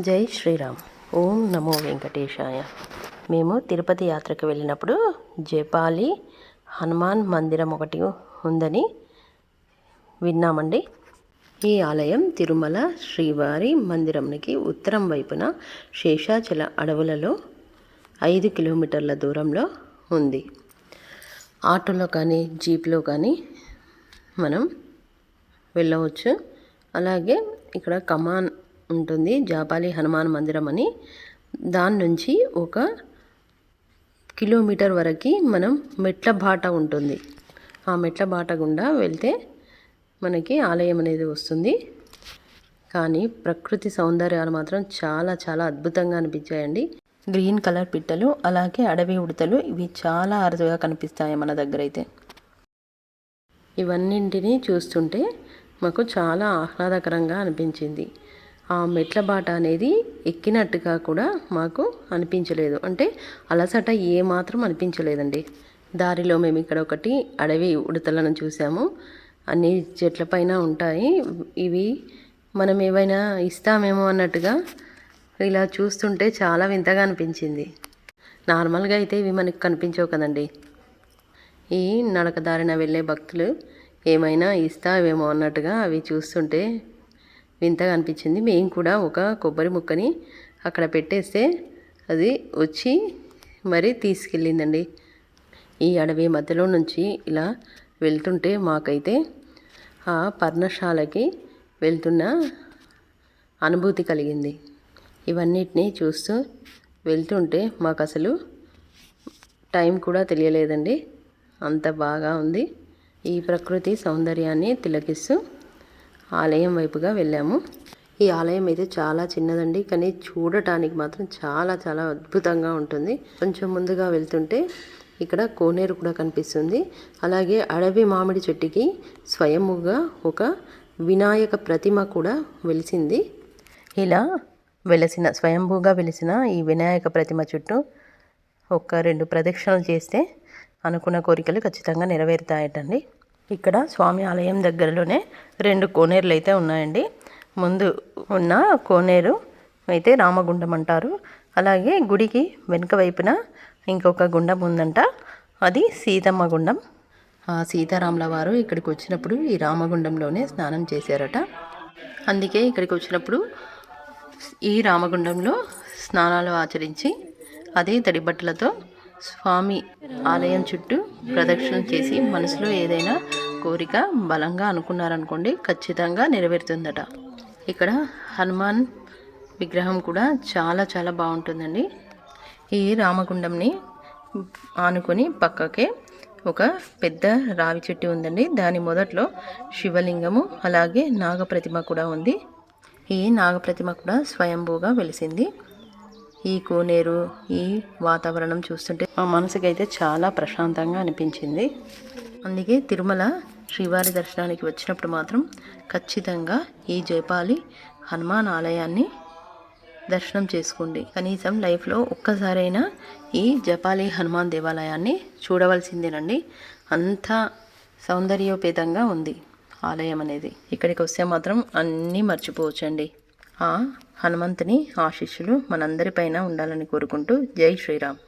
జై శ్రీరామ్. ఓం నమో వెంకటేశాయ. మేము తిరుపతి యాత్రకు వెళ్ళినప్పుడు జపాలి హనుమాన్ మందిరం ఒకటి ఉందని విన్నామండి. ఈ ఆలయం తిరుమల శ్రీవారి మందిరంకి ఉత్తరం వైపున శేషాచల అడవులలో ఐదు కిలోమీటర్ల దూరంలో ఉంది. ఆటోలో కానీ జీప్లో కానీ మనం వెళ్ళవచ్చు. అలాగే ఇక్కడ కమాన్ ఉంటుంది. జాపాలి హనుమాన్ మందిరం అని. దాని నుంచి ఒక కిలోమీటర్ వరకు మనం మెట్ల బాట ఉంటుంది. ఆ మెట్ల బాట గుండా వెళ్తే మనకి ఆలయం అనేది వస్తుంది. కానీ ప్రకృతి సౌందర్యాలు మాత్రం చాలా చాలా అద్భుతంగా అనిపించాయండి. గ్రీన్ కలర్ పిట్టలు అలాగే అడవి ఉడతలు ఇవి చాలా అరుదుగా కనిపిస్తాయి మన దగ్గర అయితే. ఇవన్నింటినీ చూస్తుంటే మాకు చాలా ఆహ్లాదకరంగా అనిపించింది. ఆ మెట్ల బాట అనేది ఎక్కినట్టుగా కూడా మాకు అనిపించలేదు. అంటే అలసట ఏమాత్రం అనిపించలేదండి. దారిలో మేము ఇక్కడ ఒకటి అడవి ఉడతలను చూసాము. అన్ని చెట్ల పైన ఉంటాయి. ఇవి మనం ఏమైనా ఇస్తామేమో అన్నట్టుగా ఇలా చూస్తుంటే చాలా వింతగా అనిపించింది. నార్మల్గా అయితే ఇవి మనకు కనిపించవు కదండి. ఈ నడక దారిన వెళ్ళే భక్తులు ఏమైనా ఇస్తావేమో అన్నట్టుగా అవి చూస్తుంటే వింతగా అనిపించింది. మేము కూడా ఒక కొబ్బరి ముక్కని అక్కడ పెట్టేస్తే అది వచ్చి మరి తీసుకెళ్ళిందండి. ఈ అడవి మధ్యలో నుంచి ఇలా వెళ్తుంటే మాకైతే ఆ పర్ణశాలకి వెళ్తున్న అనుభూతి కలిగింది. ఇవన్నిటినీ చూస్తూ వెళ్తుంటే మాకు అసలు టైం కూడా తెలియలేదండి. అంత బాగా ఉంది. ఈ ప్రకృతి సౌందర్యాన్ని తిలకిస్తూ ఆలయం వైపుగా వెళ్ళాము. ఈ ఆలయం అయితే చాలా చిన్నదండి కానీ చూడటానికి మాత్రం చాలా చాలా అద్భుతంగా ఉంటుంది. కొంచెం ముందుగా వెళ్తుంటే ఇక్కడ కోనేరు కూడా కనిపిస్తుంది. అలాగే అడవి మామిడి చెట్టుకి స్వయముగా ఒక వినాయక ప్రతిమ కూడా వెలిసింది. ఇలా వెలసిన స్వయంభూగా వెలిసిన ఈ వినాయక ప్రతిమ చుట్టూ ఒక రెండు ప్రదక్షిణలు చేస్తే అనుకున్న కోరికలు ఖచ్చితంగా నెరవేరుతాయటండి. ఇక్కడ స్వామి ఆలయం దగ్గరలోనే రెండు కోనేరులు అయితే ఉన్నాయండి. ముందు ఉన్న కోనేరు అయితే రామగుండం అంటారు. అలాగే గుడికి వెనుక వైపున ఇంకొక గుండం ఉందంట. అది సీతమ్మ గుండం. ఆ సీతారాముల వారు ఇక్కడికి వచ్చినప్పుడు ఈ రామగుండంలోనే స్నానం చేశారట. అందుకే ఇక్కడికి వచ్చినప్పుడు ఈ రామగుండంలో స్నానాలు ఆచరించి అదే తడి బట్టలతో స్వామి ఆలయం చుట్టూ ప్రదక్షిణ చేసి మనసులో ఏదైనా కోరిక బలంగా అనుకున్నారనుకోండి ఖచ్చితంగా నెరవేరుతుందట. ఇక్కడ హనుమాన్ విగ్రహం కూడా చాలా చాలా బాగుంటుందండి. ఈ రామగుండంని ఆనుకొని పక్కకే ఒక పెద్ద రావి చెట్టు ఉందండి. దాని మొదట్లో శివలింగము అలాగే నాగప్రతిమ కూడా ఉంది. ఈ నాగప్రతిమ కూడా స్వయంభూగా వెలిసింది. ఈ కోనేరు ఈ వాతావరణం చూస్తుంటే మా మనసుకి అయితే చాలా ప్రశాంతంగా అనిపించింది. అందుకే తిరుమల శ్రీవారి దర్శనానికి వచ్చినప్పుడు మాత్రం ఖచ్చితంగా ఈ జయపాలి హనుమాన్ ఆలయాన్ని దర్శనం చేసుకోండి. కనీసం లైఫ్లో ఒక్కసారైనా ఈ జపాలి హనుమాన్ దేవాలయాన్ని చూడవలసిందేనండి. అంత సౌందర్యోపేతంగా ఉంది ఆలయం అనేది. ఇక్కడికి వస్తే మాత్రం అన్నీ మర్చిపోవచ్చండి. ఆ హనుమంతుని ఆశీస్సులు మనందరిపైన ఉండాలని కోరుకుంటూ జై శ్రీరామ్.